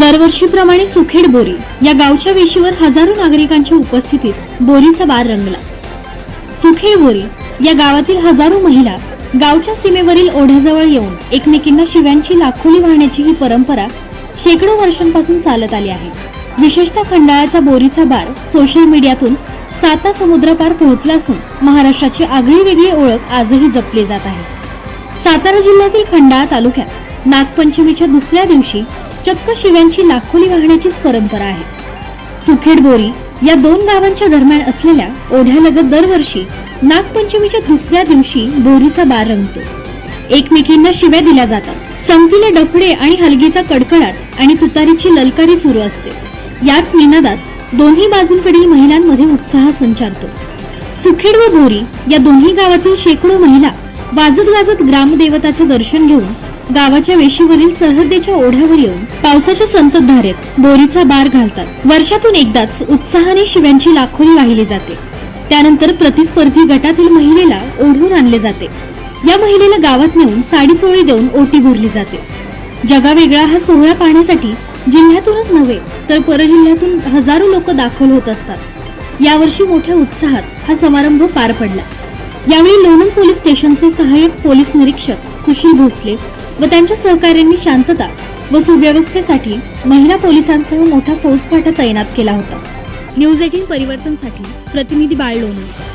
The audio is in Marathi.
दरवर्षीप्रमाणे सुखेड बोरी या गावच्या वेशीवर हजारो नागरिकांच्या उपस्थितीत बोरीचा बार रंगला. सुखेड बोरी या गावातील हजारो महिला गावच्या सीमेवरील ओढ्याजवळ येऊन एकमेकींना शिव्यांची लाखोली वाहण्याची ही परंपरा शेकडो वर्षांपासून चालत आली आहे. विशेषतः खंडाळाचा बोरीचा बार सोशल मीडियातून साता समुद्रापार पोहोचला असून महाराष्ट्राची आगळी वेगळी ओळख आजही जपली जात आहे. सातारा जिल्ह्यातील खंडाळा तालुक्यात नागपंचमीच्या दुसऱ्या दिवशी चक्क शिव्यांची लाखोली वाहण्याचीच परंपरा आहे. सुखेड बोरी या दोन गावांच्या दरम्यान असलेल्या ओढ्यालगत दरवर्षी नागपंचमीच्या दुसऱ्या दिवशी बोरीचा बार रंगतो. एकमेकींना शिव्या दिल्या जातात. संपीले डफडे आणि हलगीचा कडकडाट आणि तुतारीची ललकारी सुरू असते. याच निनादात दोन्ही बाजूंकडील महिलांमध्ये उत्साह संचारतो. सुखेड व बोरी या दोन्ही गावातील शेकडो महिला वाजत गाजत ग्रामदेवताचे दर्शन घेऊन गावाच्या वेशीवरील सरहद्दीच्या ओढ्यावर येऊन पावसाच्या संततधारेत बोरीचा बार घालतात. वर्षातून एकदाच उत्साहाने शिव्यांची लाखोली वाहिली जाते. त्यानंतर प्रतिस्पर्धी गटातील महिलेला ओढून आणले जाते. या महिलेला गावात नेऊन साडी चोळी देऊन ओटी भरली जाते. जगावेगळा हा सोहळा पाहण्यासाठी जिल्ह्यातूनच नव्हे तर परजिल्ह्यातून हजारो लोक दाखल होत असतात. यावर्षी मोठ्या उत्साहात हा समारंभ पार पडला. यावेळी लोणंद पोलीस स्टेशनचे सहाय्यक पोलीस निरीक्षक सुशील भोसले व त्यांच्या सहकाऱ्यांनी शांतता व सुव्यवस्थेसाठी महिला पोलिसांसह मोठा फौजफाटा तैनात केला होता. न्यूज एटीन परिवर्तनसाठी प्रतिनिधी बाळ लोणंद.